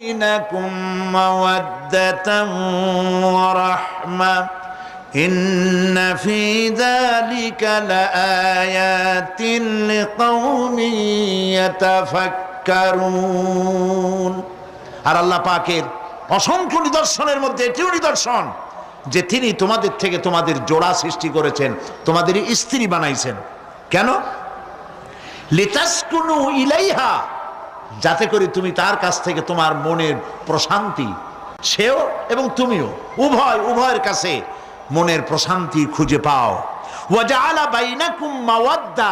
بينكم مودة ورحمة إن في ذلك لآيات لقوم يتفكرون আর আল্লাহ পাকের অসংখ্য নিদর্শনের মধ্যে এটিও নিদর্শন যে তিনি তোমাদের থেকে তোমাদের জোড়া সৃষ্টি করেছেন তোমাদের স্ত্রী বানাইছেন কেন লিতাসকুনু ইলাইহা যাতে করে তুমি তার কাছ থেকে তোমার মনের প্রশান্তি, সেও এবং তুমিও, উভয়, উভয়ের কাছে মনের প্রশান্তি খুঁজে পাও। বাইনাকুম মাওয়াদ্দা,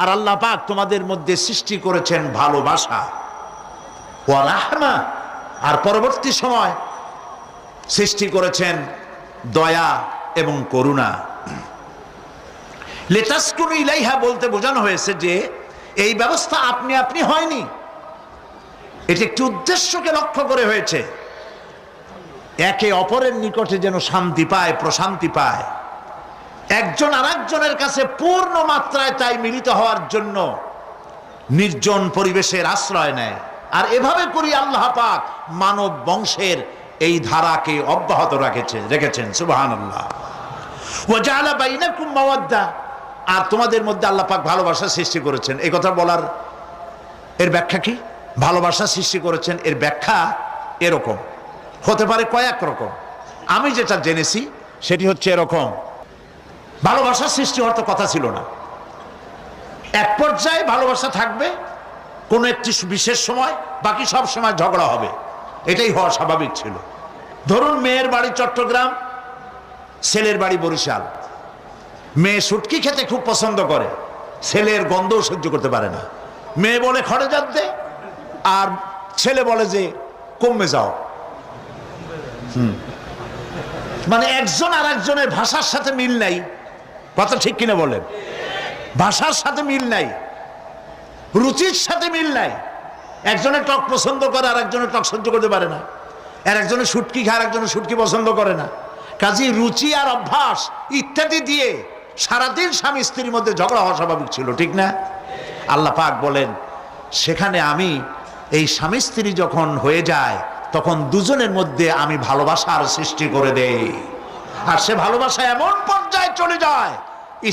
আর আল্লাহ পাক তোমাদের মধ্যে সৃষ্টি করেছেন ভালোবাসা। ওয়ারাহমা আর পরবর্তী সময় সৃষ্টি করেছেন দয়া এবং করুণা। লেতাসকুনু ইলাইহা বলতে বোঝানো হয়েছে যে, এই ব্যবস্থা আপনি আপনি হয়নি। এটি একটি উদ্দেশ্যকে লক্ষ্য করে হয়েছে। একে অপরের নিকটে যেন শান্তি পায়, প্রশান্তি পায়। একজন আরেকজনের কাছে পূর্ণ মাত্রায় তাই মিলিত হওয়ার জন্য নির্জন পরিবেশের আশ্রয় নেয়। আর এভাবে করি আল্লাহ পাক মানব বংশের এই ধারাকে অব্যাহত রেখেছেন রেখেছেন। সুবাহান আল্লাহ ওয়াজালা বাইনাকুম মাওয়াদ্দা। আর তোমাদের মধ্যে আল্লাহ পাক ভালোবাসা সৃষ্টি করেছেন। এই কথা বলার এর ব্যাখ্যা কি? ভালোবাসা সৃষ্টি করেছেন, এর ব্যাখ্যা এরকম। হতে পারে কয়েক রকম। আমি যেটা জেনেছি, সেটি হচ্ছে এরকম। ভালোবাসা সৃষ্টি হওয়ার তো কথা ছিল না। এক পর্যায়ে ভালোবাসা থাকবে, কোনো একটি বিশেষ সময়, বাকি সব সময় ঝগড়া হবে। এটাই হওয়া স্বাভাবিক ছিল। ধরুন মেয়ের বাড়ি চট্টগ্রাম, ছেলের বাড়ি বরিশাল। মেয়ে সুটকি খেতে খুব পছন্দ করে, ছেলের গন্ধও সহ্য করতে পারে না। মেয়ে বলে, খড়ে যাতে আর ছেলে বলে যে কমবে যাও। হুম। মানে একজন আর একজনের ভাষার সাথে মিল নাই। কথা ঠিক কিনা বলেন? ভাষার সাথে মিল নাই। রুচির সাথে মিল নাই। একজনের টক পছন্দ করে আর একজনের টক সহ্য করতে পারে না। আর একজনের সুটকি খায় আর একজনের সুটকি পছন্দ করে না। কাজী রুচি আর অভ্যাস ইত্যাদি দিয়ে সারাদিন স্বামী স্ত্রীর মধ্যে ঝগড়া হওয়া স্বাভাবিক ছিল, ঠিক না? আল্লাহ পাক বলেন, সেখানে আমি এই স্বামী স্ত্রী যখন হয়ে যায়, তখন দুজনের মধ্যে আমি ভালোবাসার সৃষ্টি করে দেই। আর সে ভালোবাসা এমন পর্যায়ে চলে যায়,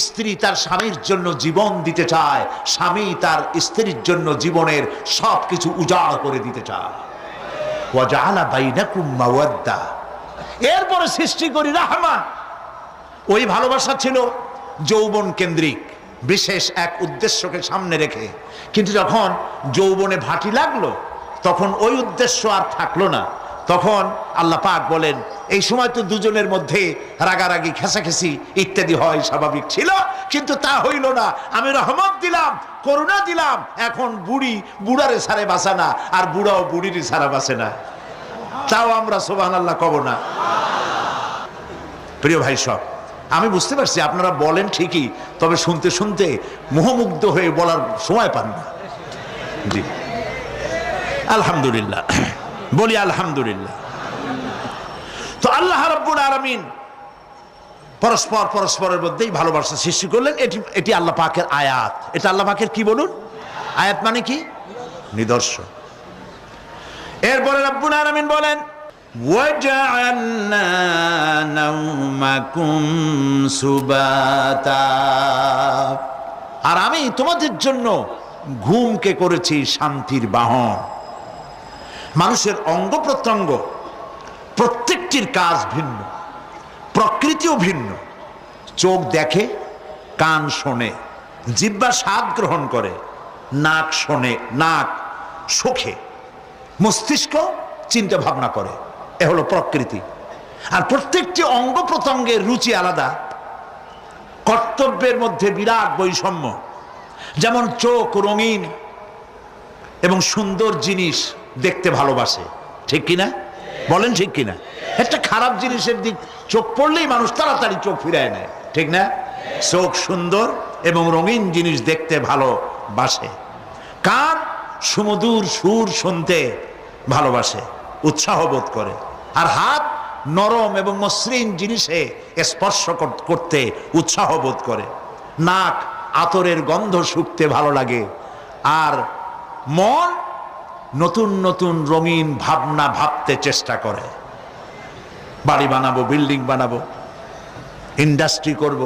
স্ত্রী তার স্বামীর জন্য জীবন দিতে চায়, স্বামী তার স্ত্রীর জন্য জীবনের সব কিছু উজাড় করে দিতে চায়। এরপরে সৃষ্টি করি রাহমা ওই ভালোবাসা ছিল যৌবন কেন্দ্রিক। বিশেষ এক উদ্দেশ্যকে সামনে রেখে। কিন্তু যখন যৌবনে ভাটি লাগল, তখন ওই উদ্দেশ্য আর থাকল না। তখন আল্লাহ পাক বলেন, এই সময় তো দুজনের মধ্যে রাগারাগি, খেসাখেসি ইত্যাদি হয়, স্বাভাবিক ছিল, কিন্তু তা হইল না। আমি রহমত দিলাম, করুণা দিলাম, এখন বুড়ি বুড়ারে সারে বাসে না, আর বুড়াও বুড়িরই সারা বাসে না। তাও আমরা সোবান আল্লাহ কব না। প্রিয় ভাই সব আমি বুঝতে পারছি, আপনারা বলেন ঠিকই, তবে শুনতে শুনতে মোহমুগ্ধ হয়ে বলার সময় পান না। জি। আলহামদুলিল্লাহ। বলি আলহামদুলিল্লাহ। তো আল্লাহ রব্বুল আলমিন পরস্পর পরস্পরের মধ্যেই ভালোবাসা সৃষ্টি করলেন, এটি এটি আল্লাহ পাকের আয়াত। এটা আল্লাহ পাকের কি বলুন? আয়াত মানে কি? নিদর্শন। এরপরে রব্বুল আলমিন বলেন وجعلنا نومكم سباتا আর আমি তোমাদের জন্য ঘুমকে করেছি শান্তির বাহন মানুষের অঙ্গ প্রত্যঙ্গ প্রত্যেকটির কাজ ভিন্ন প্রকৃতিও ভিন্ন চোখ দেখে কান শোনে জিব্বা স্বাদ গ্রহণ করে নাক শোনে নাক শোখে মস্তিষ্ক চিন্তা ভাবনা করে এ হলো প্রকৃতি। আর প্রত্যেকটি অঙ্গ প্রত্যঙ্গের রুচি আলাদা। কর্তব্যের মধ্যে বিরাট বৈষম্য। যেমন চোখ, রঙিন এবং সুন্দর জিনিস দেখতে ভালোবাসে। ঠিক কিনা? বলেন ঠিক কিনা? একটা খারাপ জিনিসের দিক, চোখ পড়লেই মানুষ তাড়াতাড়ি চোখ ফিরায় নেয়। ঠিক না? চোখ সুন্দর এবং রঙিন জিনিস দেখতে ভালোবাসে। কান সুমধুর সুর শুনতে ভালোবাসে, উৎসাহ বোধ করে। আর হাত নরম এবং মসৃণ জিনিসে স্পর্শ করতে উৎসাহ বোধ করে। নাক আতরের গন্ধ শুকতে ভালো লাগে। আর মন নতুন নতুন রঙিন ভাবনা ভাবতে চেষ্টা করে। বাড়ি বানাবো বিল্ডিং বানাবো ইন্ডাস্ট্রি করব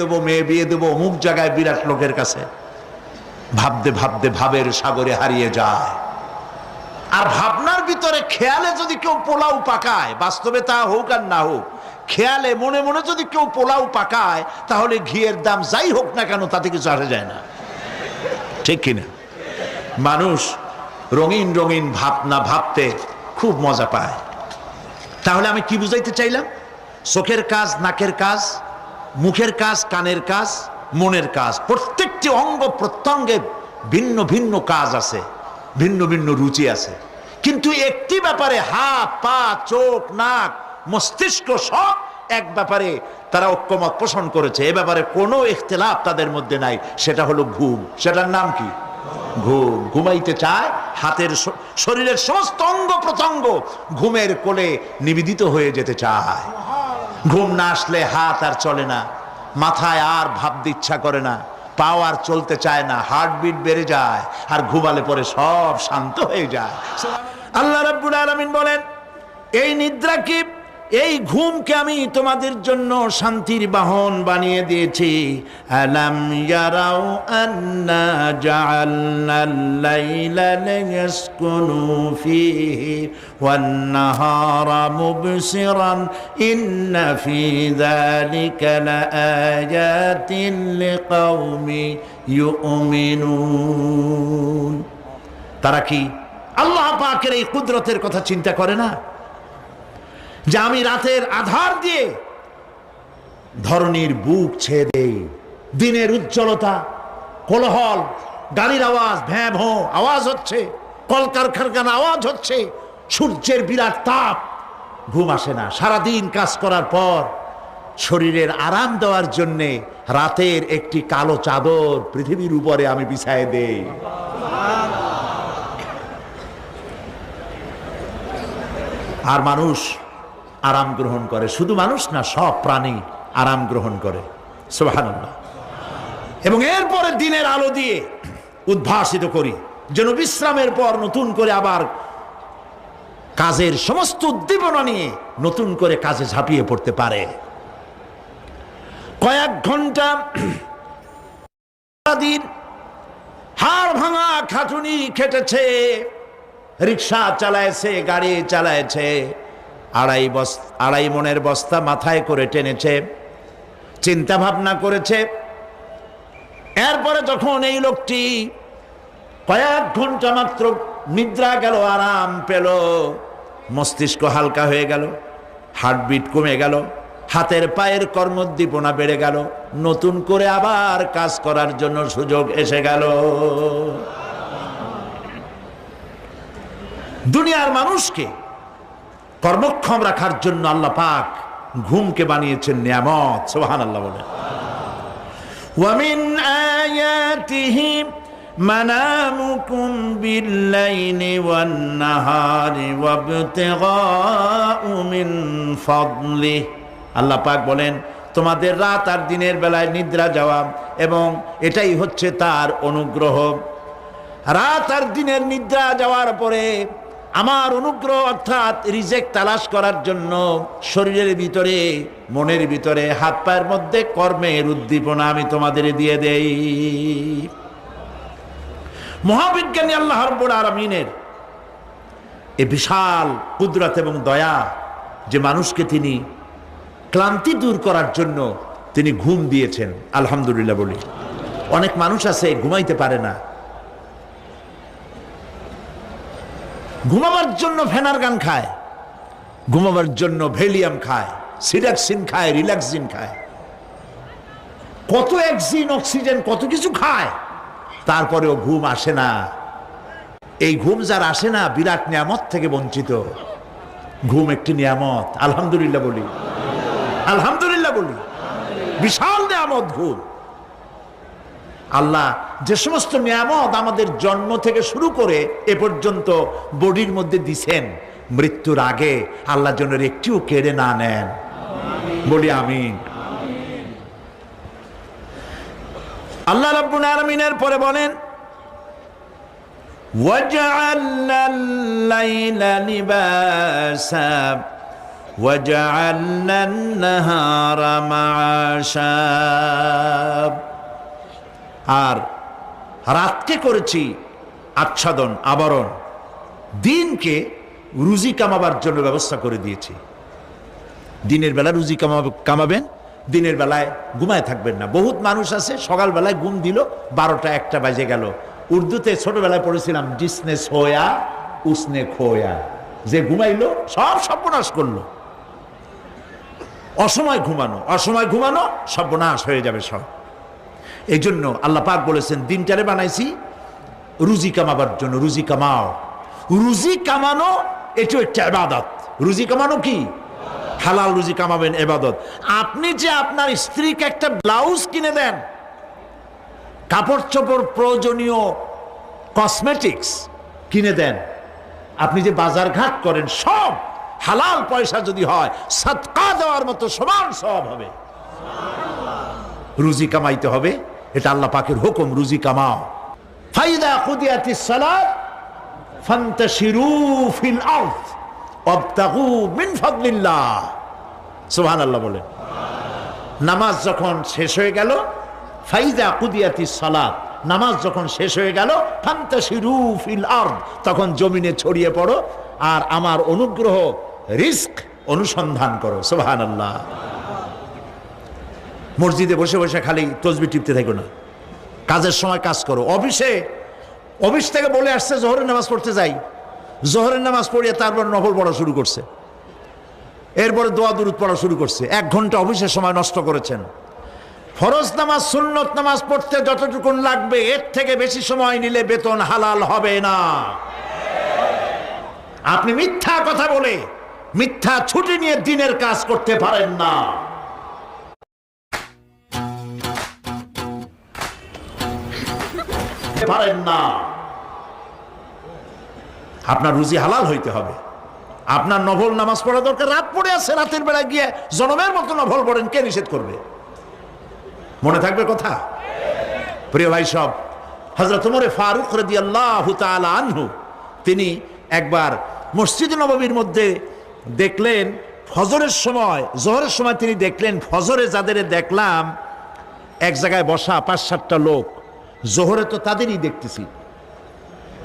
দেবো মেয়ে বিয়ে দেবো অমুক জায়গায় বিরাট লোকের কাছে। ভাবতে ভাবতে ভাবের সাগরে হারিয়ে যায়। আর ভাবনার ভিতরে খেয়ালে যদি কেউ পোলাও পাকায়, বাস্তবে তা হোক আর না হোক, খেয়ালে মনে মনে যদি কেউ পোলাও পাকায়, তাহলে ঘিয়ের দাম যাই হোক না কেন তাতে কিছু আসে যায় না। ঠিক কিনা? মানুষ রঙিন রঙিন ভাবনা ভাবতে খুব মজা পায়। তাহলে আমি কি বুঝাইতে চাইলাম? চোখের কাজ, নাকের কাজ, মুখের কাজ, কানের কাজ মনের কাজ। প্রত্যেকটি অঙ্গ প্রত্যঙ্গের ভিন্ন ভিন্ন কাজ আছে, ভিন্ন ভিন্ন রুচি আছে। কিন্তু একটি ব্যাপারে হাত, পা, চোখ, নাক, মস্তিষ্ক সব এক ব্যাপারে তারা ঐক্যমত পোষণ করেছে। এ ব্যাপারে কোনো ইখতলাফ তাদের মধ্যে নাই। সেটা হলো ঘুম। সেটার নাম কি? ঘুম। ঘুমাইতে চায়, হাতের শরীরের সমস্ত অঙ্গ প্রত্যঙ্গ ঘুমের কোলে নিবেদিত হয়ে যেতে চায়। ঘুম না আসলে হাত আর চলে না। মাথায় আর ভাবতে ইচ্ছা করে না। পাও আর চলতে চায় না হার্টবিট বেড়ে যায়, আর ঘুমালে পরে সব শান্ত হয়ে যায়। আল্লাহ রাব্বুল আলামিন বলেন, এই নিদ্রা কি এই ঘুমকে আমি তোমাদের জন্য শান্তির বাহন বানিয়ে দিয়েছি। আলাম আন্না তারা কি আল্লাহ পাকের এই কুদরতের কথা চিন্তা করে না? যে আমি রাতের আধার দিয়ে ধরনীর বুক ছেয়ে দেই। দিনের উজ্জ্বলতা, কোলাহল, গাড়ির আওয়াজ ভ্যাঁ ভোঁ আওয়াজ হচ্ছে কলকারখানা আওয়াজ হচ্ছে, সূর্যের বিরাট তাপ। ঘুম আসে না। সারাদিন কাজ করার পর শরীরের আরাম দেওয়ার জন্যে রাতের একটি কালো চাদর পৃথিবীর উপরে আমি বিছায় দেই। আর মানুষ আরাম গ্রহণ করে। শুধু মানুষ না, সব প্রাণী আরাম গ্রহণ করে। সুবহানাল্লাহ। এবং এরপরে দিনের আলো দিয়ে উদ্ভাসিত করি। যেন বিশ্রামের পর নতুন করে আবার কাজের সমস্ত উদ্দীপনা নিয়ে নতুন করে কাজে ঝাঁপিয়ে পড়তে পারে। কয়েক ঘণ্টা দিন হাড় ভাঙা খাটুনি খেটেছে, রিক্সা চালায়ছে, গাড়ি চালায়ছে। আড়াই বস, আড়াই মনের বস্তা মাথায় করে টেনেছে চিন্তা ভাবনা করেছে। এরপরে যখন এই লোকটি কয়েক ঘণ্টা মাত্র নিদ্রা গেল, আরাম পেল, মস্তিষ্ক হালকা হয়ে গেল, হার্টবিট কমে গেল, হাতের পায়ের কর্মোদ্দীপনা বেড়ে গেল, নতুন করে আবার কাজ করার জন্য সুযোগ এসে গেল। দুনিয়ার মানুষকে কর্মক্ষম রাখার জন্য আল্লাহ পাক ঘুমকে বানিয়েছেন নিয়ামত সোহান আল্লাহ বলেন ومن آياته منامكم بالليل والنهار وابتغاء من فضله আল্লাহ পাক বলেন তোমাদের রাত আর দিনের বেলায় নিদ্রা যাওয়া এবং এটাই হচ্ছে তার অনুগ্রহ রাত আর দিনের নিদ্রা যাওয়ার পরে আমার অনুগ্রহ অর্থাৎ রিজেক্ট তালাশ করার জন্য শরীরের ভিতরে, মনের ভিতরে, হাত পায়ের মধ্যে কর্মের উদ্দীপনা আমি তোমাদের দিয়ে দেই। মহাবিজ্ঞানী আল্লাহ রব্বুল আলমিনের এ বিশাল কুদরত এবং দয়া যে মানুষকে তিনি ক্লান্তি দূর করার জন্য তিনি ঘুম দিয়েছেন, আলহামদুলিল্লাহ বলি। অনেক মানুষ আছে, ঘুমাইতে পারে না। ঘুমাবার জন্য ফেনার গান খায়, ঘুমাবার জন্য ভেলিয়াম খায় সিডাক্সিন খায়, রিল্যাক্সিন খায়। কত অ্যাক্সিন, অক্সিজেন, কত কিছু খায়, তারপরেও ঘুম আসে না। এই ঘুম যার আসে না, বিরাট নিয়ামত থেকে বঞ্চিত। ঘুম একটি নিয়ামত, আলহামদুলিল্লাহ বলি। আলহামদুলিল্লাহ বলি। বিশাল নিয়ামত ঘুম। আল্লাহ যে সমস্ত নিয়ামত আমাদের জন্ম থেকে শুরু করে এ পর্যন্ত বডির মধ্যে দিছেন মৃত্যুর আগে আল্লাহ যেন এর একটিও কেড়ে না নেন বলি আমিন আল্লাহ রাব্বুল আলামিনের পরে বলেন وجعلنا الليل لباسا وجعلنا النهار معاشا আর রাতকে করেছি আচ্ছাদন, আবরণ। দিনকে রুজি কামাবার জন্য ব্যবস্থা করে দিয়েছি। দিনের বেলা রুজি কামাবে কামাবেন, দিনের বেলায় ঘুমায় থাকবেন না। বহুত মানুষ আছে, সকালবেলায় ঘুম দিল, বারোটা একটা বাজে গেল। উর্দুতে ছোটবেলায় পড়েছিলাম ডিসনে সোয়া, উসনে খোয়া। যে ঘুমাইলো, সব সর্বনাশ করল। অসময় ঘুমানো অসময় ঘুমানো, সর্বনাশ হয়ে যাবে সব। এই জন্য আল্লাহ পাক বলেছেন, দিনটারে বানাইছি রুজি কামাবার জন্য, রুজি কামাও। রুজি কামানো, এটাও একটা এবাদত রুজি কামানো কি? হালাল রুজি কামাবেন এবাদত আপনি যে আপনার স্ত্রীকে একটা ব্লাউজ কিনে দেন কাপড় চোপড় প্রয়োজনীয় কসমেটিক্স কিনে দেন, আপনি যে বাজার ঘাট করেন, সব হালাল পয়সা যদি হয় সৎকা দেওয়ার মতো সমান সব হবে। রুজি কামাইতে হবে এটা আল্লাহ পাকের হুকুম, রুজি কামাও। ফাইদা কুদিয়াতিস সালাত, ফান্তাশিরু ফিল আরদ, ওয়াবতাগু মিন ফাদলিল্লাহ। সুবহানাল্লাহ বলেন। নামাজ যখন শেষ হয়ে গেল, ফাইদা কুদিয়াতিস সালাত, নামাজ যখন শেষ হয়ে গেল, ফান্তাশিরু ফিল আরদ, তখন জমিনে ছড়িয়ে পড়ো, আর আমার অনুগ্রহ, রিস্ক অনুসন্ধান করো। সুবহানাল্লাহ। মসজিদে বসে বসে খালি তসবি টিপতে থাকো না। কাজের সময় কাজ করো। অফিসে, অফিস থেকে বলে আসছে জোহরের নামাজ পড়তে যাই। জোহরের নামাজ পড়িয়ে তারপর নফল পড়া শুরু করছে। এরপরে দোয়া দুরুদ পড়া শুরু করছে। এক ঘণ্টা অফিসের সময় নষ্ট করেছেন। ফরজ নামাজ, সুন্নত নামাজ পড়তে যতটুকুন লাগবে, এর থেকে বেশি সময় নিলে বেতন হালাল হবে না। আপনি মিথ্যা কথা বলে, মিথ্যা ছুটি নিয়ে দিনের কাজ করতে পারেন না। পারেন না। আপনার রুজি হালাল হইতে হবে। আপনার নভল নামাজ পড়া দরকার। রাত পড়ে আছে, রাতের বেলা গিয়ে জনমের মতো নভল পড়েন, কে নিষেধ করবে? মনে থাকবে কথা? প্রিয় ভাই সব হজরত ফারুক রদি আল্লাহ আনহু, তিনি একবার মসজিদ নববীর মধ্যে দেখলেন ফজরের সময়, জহরের সময় তিনি দেখলেন, ফজরে যাদের দেখলাম, এক জায়গায় বসা পাঁচ সাতটা লোক। জোহরে তো তাদেরই দেখতেছি।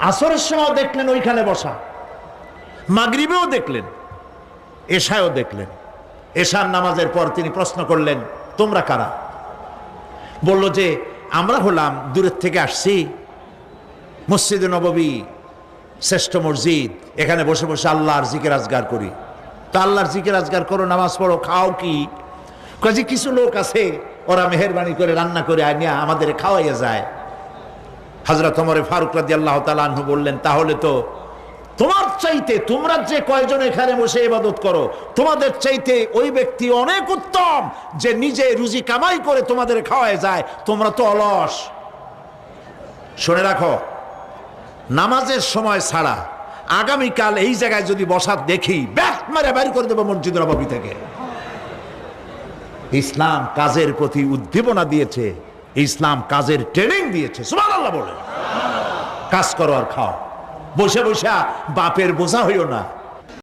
আসরের সময় দেখলেন ওইখানে বসা। মাগরিবেও দেখলেন, এশায়ও দেখলেন। এশার নামাজের পর তিনি প্রশ্ন করলেন, তোমরা কারা? বলল যে, আমরা হলাম দূরের থেকে আসছি। মসজিদে নববী, শ্রেষ্ঠ মসজিদ, এখানে বসে বসে আল্লাহর জিকের আজগার করি। তো আল্লাহর জিকের আজগার করো, নামাজ পড়ো, খাও কি? কাজে কিছু লোক আছে, ওরা মেহরবানি করে, রান্না করে আনিয়া আমাদের খাওয়াইয়া যায়। হাজরত ওমরে ফারুক রাদি আল্লাহ তালু বললেন, তাহলে তো তোমার চাইতে তোমরা যে কয়জন এখানে বসে ইবাদত করো, তোমাদের চাইতে ওই ব্যক্তি অনেক উত্তম যে নিজে রুজি কামাই করে তোমাদের খাওয়ায় যায়, তোমরা তো অলস। শুনে রাখো, নামাজের সময় ছাড়া আগামীকাল এই জায়গায় যদি বসা দেখি ব্যাট মারে বাড়ি করে দেবো মসজিদ নবাবী থেকে। ইসলাম কাজের প্রতি উদ্দীপনা দিয়েছে। ইসলাম কাজের ট্রেনিং দিয়েছে। সুমান আল্লাহ বলে। কাজ করো আর খাও। বসে বসে বাপের বোঝা হইও না।